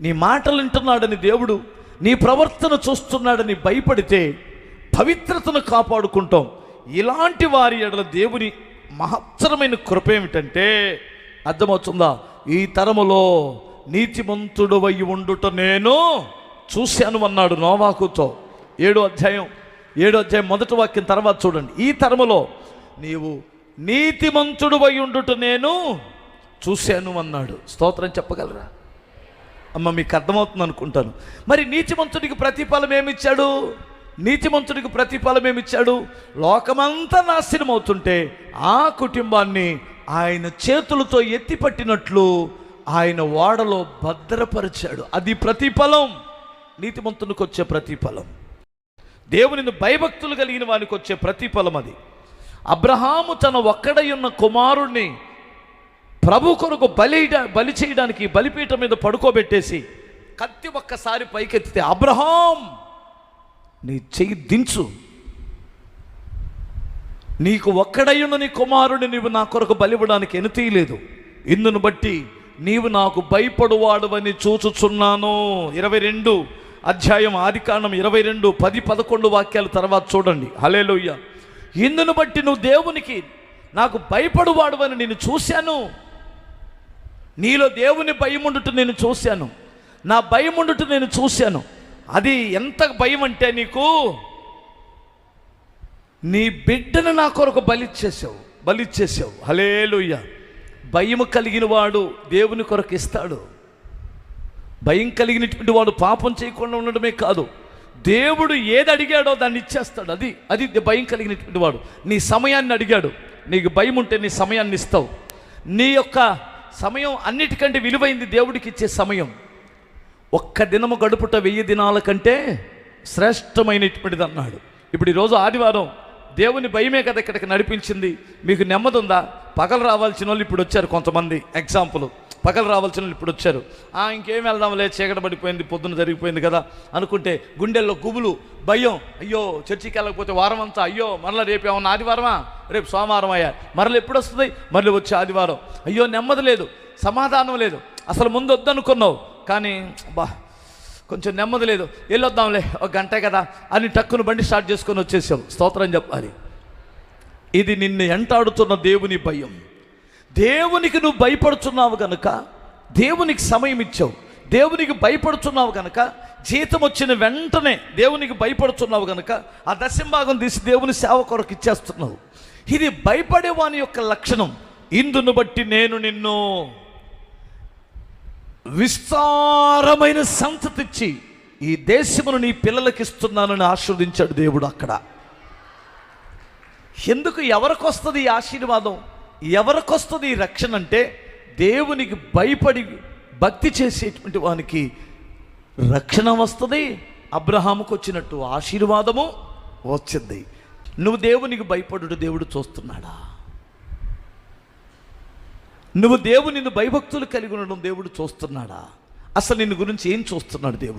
నీ మాటలు వింటున్నాడని దేవుడు నీ ప్రవర్తన చూస్తున్నాడని భయపడితే పవిత్రతను కాపాడుకుంటాం. ఇలాంటి వారి ఎడల దేవుని మహత్తరమైన కృప ఏమిటంటే అర్థమవుతుందా? ఈ తరములో నీతిమంతుడు అయి ఉండుట నేను చూశాను అన్నాడు నోవాకుతో. ఏడో అధ్యాయం ఏడో అధ్యాయం మొదటి వాక్యం తర్వాత చూడండి. ఈ తరములో నీవు నీతిమంతుడు అయి ఉండుట నేను చూశాను అన్నాడు. స్తోత్రం చెప్పగలరా? అమ్మ మీకు అర్థమవుతుంది అనుకుంటాను మరి నీతిమంతుడికి ప్రతిఫలం ఏమిచ్చాడు? నీతిమంతుడికి ప్రతిఫలం ఏమిచ్చాడు? లోకమంతా నాశనం అవుతుంటే ఆ కుటుంబాన్ని ఆయన చేతులతో ఎత్తిపట్టినట్లు ఆయన ఓడలో భద్రపరిచాడు. అది ప్రతిఫలం. నీతిమంతునికి వచ్చే ప్రతిఫలం. దేవునిని భయభక్తులు కలిగిన వానికి వచ్చే ప్రతిఫలం అది. అబ్రహాము తన ఒక్కడై ఉన్న కుమారుణ్ణి ప్రభు కొరకు బలి బలి చేయడానికి బలిపీఠం మీద పడుకోబెట్టేసి కత్తి ఒక్కసారి పైకెత్తితే అబ్రహాం నీ చెయ్యి దించు. నీకు ఒక్కడయ్యున్న నీ కుమారుడు నీవు నా కొరకు బలివ్వడానికి ఎనతీయలేదు ఇందును బట్టి నీవు నాకు భయపడువాడువని చూచుచున్నాను. ఇరవై రెండు అధ్యాయం ఆదికాండం ఇరవై రెండు పది పదకొండు వాక్యాల తర్వాత చూడండి. హలేలోయ్య ఇందును బట్టి నువ్వు దేవునికి నాకు భయపడువాడువని నేను చూశాను. నీలో దేవుని భయం ఉండుట నేను చూశాను. నా భయం ఉండుట నేను చూశాను. అది ఎంత భయం అంటే నీకు నీ బిడ్డను నా కొరకు బలిచ్చేసావు బలిచ్చేసావు హలేలుయ్య భయం కలిగిన వాడు దేవుని కొరకు ఇస్తాడు. భయం కలిగినటువంటి వాడు పాపం చేయకుండా ఉండడమే కాదు. దేవుడు ఏది అడిగాడో దాన్ని ఇచ్చేస్తాడు. అది అది భయం కలిగినటువంటి వాడు. నీ సమయాన్ని అడిగాడు. నీకు భయం ఉంటే నీ సమయాన్ని ఇస్తావు. నీ యొక్క సమయం అన్నిటికంటే విలువైంది దేవుడికి ఇచ్చే సమయం. ఒక్క దినము గడుపుట వెయ్యి దినాల కంటే శ్రేష్టమైనటువంటిది అన్నాడు. ఇప్పుడు ఈరోజు ఆదివారం దేవుని భయమే కదా ఇక్కడికి నడిపించింది. మీకు నెమ్మది ఉందా పగలు రావాల్సిన వాళ్ళు ఇప్పుడు వచ్చారు కొంతమంది. ఎగ్జాంపుల్ పగలు రావాల్సిన వాళ్ళు ఇప్పుడు వచ్చారు. ఇంకేం వెళ్దాంలే చీకట పడిపోయింది పొద్దున జరిగిపోయింది కదా అనుకుంటే గుండెల్లో గుబులు భయం. అయ్యో చర్చికి వెళ్ళకపోతే వారం అంతా అయ్యో మరలా రేపు ఏమన్నా ఆదివారమా? రేపు సోమవారం అయ్యా. మరలు ఎప్పుడు వస్తుంది? మరలు వచ్చే ఆదివారం. అయ్యో నెమ్మది లేదు. సమాధానం లేదు. అసలు ముందు వద్దనుకున్నావు. కానీ బా కొంచెం నెమ్మది లేదు. వెళ్ళొద్దాంలే ఒక గంటే కదా అని టక్కును బండి స్టార్ట్ చేసుకొని వచ్చేసావు స్తోత్రం చెప్పాలి. ఇది నిన్ను ఎంటాడుతున్న దేవుని భయం. దేవునికి నువ్వు భయపడుతున్నావు కనుక దేవునికి సమయం ఇచ్చావు. దేవునికి భయపడుతున్నావు కనుక జీతం వచ్చిన వెంటనే దేవునికి భయపడుతున్నావు కనుక ఆ దశంభాగం తీసి దేవుని సేవ కొరకు ఇచ్చేస్తున్నావు. ఇది భయపడే వాని యొక్క లక్షణం. ఇందును బట్టి నేను నిన్ను విస్తారమైన సంతతిచ్చి ఈ దేశమును నీ పిల్లలకి ఇస్తున్నానని ఆశీర్వదించాడు దేవుడు అక్కడ. ఎందుకు ఎవరికొస్తుంది ఈ ఆశీర్వాదం? ఎవరికొస్తుంది ఈ రక్షణ అంటే దేవునికి భయపడి భక్తి చేసేటువంటి వానికి రక్షణ వస్తుంది అబ్రహాముకు వచ్చినట్టు ఆశీర్వాదము వచ్చింది. నువ్వు దేవునికి భయపడు దేవుడు చూస్తున్నాడా? నువ్వు దేవుని భయభక్తులు కలిగి ఉండడం దేవుడు చూస్తున్నాడా? అసలు నిన్ను గురించి ఏం చూస్తున్నాడు దేవుడు?